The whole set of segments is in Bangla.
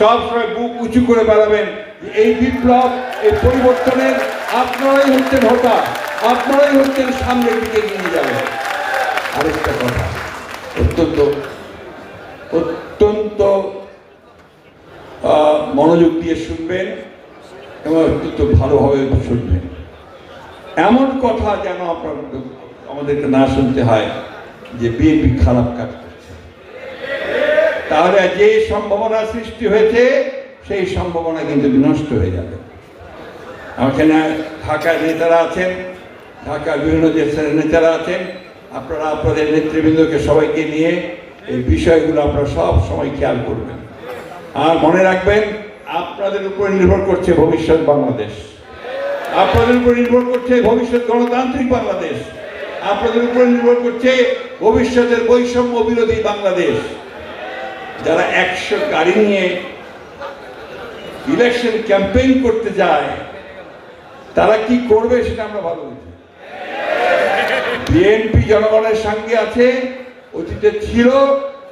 সবসময় বুক উঁচু করে বেড়াবেন। এই বিপ্লব, এই পরিবর্তনের আপনারাই হচ্ছেন হোতা আপনারাই হচ্ছেন সামনের দিকে নিয়ে যাবেন। আরেকটা কথা, অত্যন্ত অত্যন্ত মনোযোগ দিয়ে শুনবেন এবং অত্যন্ত ভালোভাবে শুনবেন। এমন কথা যেন আপনার আমাদেরকে না শুনতে হয় যে বিএনপি খারাপ কাজ তাহলে যে সম্ভাবনা সৃষ্টি হয়েছে, সেই সম্ভাবনা কিন্তু বিনষ্ট হয়ে যাবে। এখানে ঢাকার নেতারা আছেন, ঢাকার বিভিন্ন দেশের নেতারা আছেন। আপনারা আপনাদের নেতৃবৃন্দকে সবাইকে নিয়ে এই বিষয়গুলো আপনারা সব সময় খেয়াল করবেন। আর মনে রাখবেন, আপনাদের উপর নির্ভর করছে ভবিষ্যৎ বাংলাদেশ। আপনাদের উপর নির্ভর করছে ভবিষ্যৎ গণতান্ত্রিক বাংলাদেশ। আপনাদের উপর নির্ভর করছে ভবিষ্যতের বৈষম্য বিরোধী বাংলাদেশ। যারা একশো গাড়ি নিয়ে ইলেকশন ক্যাম্পেইন করতে যায়, তারা কি করবে সেটা আমরা ভালো বুঝি। বিএনপি জনগণের সঙ্গে আছে, অতীতে ছিল,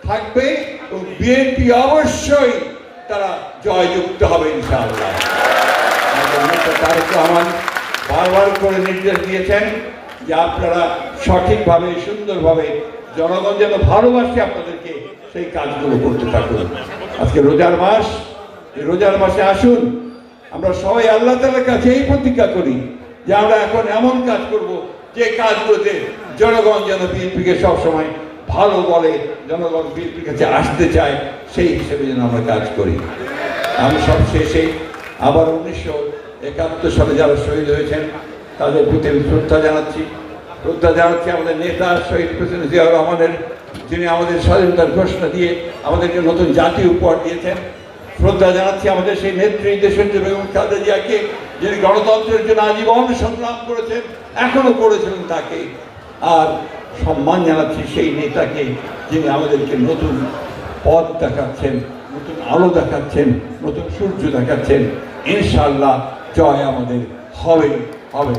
থাকবে, এবং বিএনপি অবশ্যই তারা জয়যুক্ত হবে ইনশাআল্লাহ। বারবার করে নির্দেশ দিয়েছেন যে আপনারা সঠিকভাবে, সুন্দরভাবে জনগণ যেন ভালোবাসে আপনাদেরকে সেই কাজগুলো করতে থাকুন। আজকে রোজার মাস রোজার মাসে আসুন। আমরা সবাই আল্লাহ তালার কাছে এই প্রতিজ্ঞা করি যে আমরা এখন এমন কাজ করব যে কাজগুলোতে জনগণ যেন বিএনপিকে সবসময় ভালো বলে, জনগণ বিএনপির কাছে আসতে চায়, সেই হিসেবে যেন আমরা কাজ করি। আমি সব শেষে আবার উনিশশো একাত্তর সালে যারা শহীদ হয়েছেন, তাদের প্রতি শ্রদ্ধা জানাচ্ছি। শ্রদ্ধা জানাচ্ছি আমাদের নেতা শহীদ প্রেসিডেন্ট জিয়াউর রহমানের, যিনি আমাদের স্বাধীনতার ঘোষণা দিয়ে আমাদেরকে নতুন জাতি উপহার দিয়েছেন, শ্রদ্ধা জানাচ্ছি আমাদের সেই নেত্রী দেশনেত্রী বেগম খালেদা জিয়াকে, যিনি গণতন্ত্রের জন্য আজীবন সংগ্রাম করেছেন, এখনও করেছিলেন তাকে। আর সম্মান জানাচ্ছি সেই নেতাকে, যিনি আমাদেরকে নতুন পথ দেখাচ্ছেন, নতুন আলো দেখাচ্ছেন, নতুন সূর্য দেখাচ্ছেন। ইনশাল্লাহ জয় আমাদের হবে হবে।